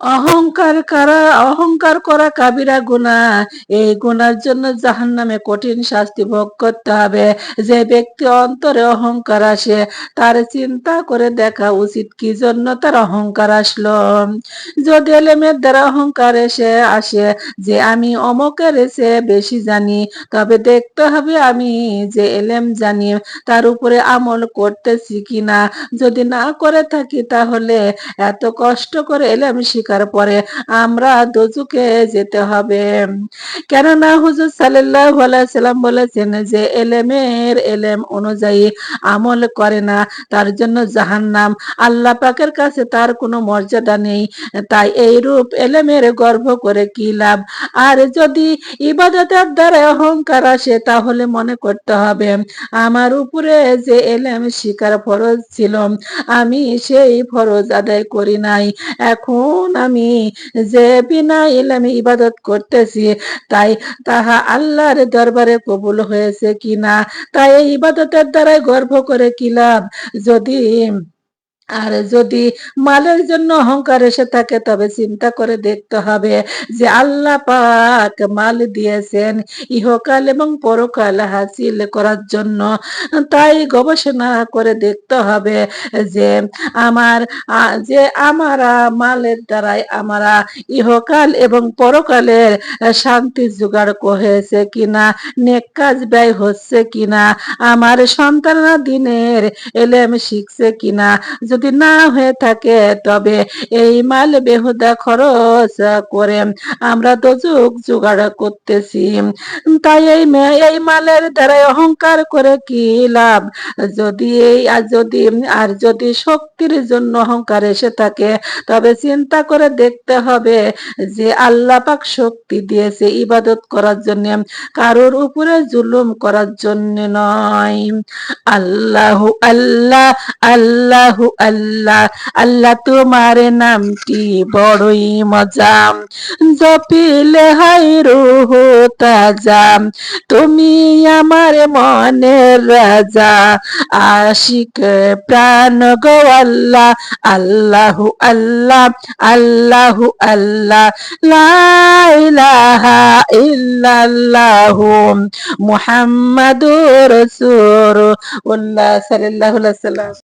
অহংকার করা অহংকার করা কাবিরা গুনাহ এই গুনার জন্য জাহান্নামে কঠিন শাস্তি ভোগ করতে হবে। যে ব্যক্তি অন্তরে অহংকার আসে, তার চিন্তা করে দেখা উচিত কি জন্য তার অহংকার আসলো। যদি এলেমের দ্বারা অহংকার এসে আসে যে আমি অমকের এসে বেশি জানি, তবে দেখতে হবে আমি যে এলেম জানি, তার উপরে আমল করতেছি কিনা। যদি না করে থাকি তাহলে এত কষ্ট করে এলেম শিকার পরে আমরা দোজুকে যেতে হবে। কেননা হুজুর সাল্লাহ সাল্লাম বলেছেন যে, এলেমের এলেম অনুযায়ী আমল করে না, তার জন্য জাহান্নাম। আল্লাহ পাকের কাছে তার কোনো মর্যাদা নেই। তাই এই রূপ এলেমের গর্ব করে কি লাভ? আর যদি ইবাদতের দ্বারা অহংকার আসে, তাহলে মনে করতে হবে, আমার উপরে যে এলেম শিকার ফরজ ছিল, আমি সেই ফরজ আদায় করি নাই। এখন আমি যে বিনা ইলামে ইবাদত করতেছি, তাই তাহা আল্লাহর দরবারে কবুল হয়েছে কিনা? তাই এই ইবাদতের দ্বারাই গর্ব করে কিলাম। যদি আর যদি মালের জন্য অহংকার এসে থাকে, তবে চিন্তা করে দেখতে হবে যে আল্লাহ পাক মাল দিয়েছেন ইহকাল এবং পরকাল হাসিল করার জন্য। তাই গবেষণা করে দেখতে হবে যে আমার, যে আমারা মালের দ্বারাই আমরা ইহকাল এবং পরকালের শান্তি জোগাড় হয়েছে কিনা, নেক কাজ ব্যয় হচ্ছে কিনা, আমার সন্তানরা দিনের এলেম শিখছে কিনা যদি না হয়ে থাকে, তবে এই মাল বেহুদা খরচ করে আমরা তো যুগ জোগাড় করতেছি। তাই এই এই মালের দ্বারাই অহংকার করে কি লাভ? যদি এই, আর যদি আর যদি শক্তির জন্য অহংকার এসে থাকে, তবে চিন্তা করে দেখতে হবে যে আল্লাহ পাক শক্তি দিয়েছে ইবাদত করার জন্য, কারোর উপরে জুলুম করার জন্য নয়। আল্লাহ আল্লাহ আল্লাহ আল্লাহ আল্লাহ তোমার নামটি বড়ই মজা। জপিলে হাই রুহ তাজা, তুমি আমার মনের রাজা। আশিক প্রাণ গো আল্লাহ, আল্লাহু আল্লাহ আল্লাহু আল্লাহ। লাইলাহা ইল্লাল্লাহু মুহাম্মাদুর রাসূলুল্লাহ সাল্লাল্লাহু আলাইহি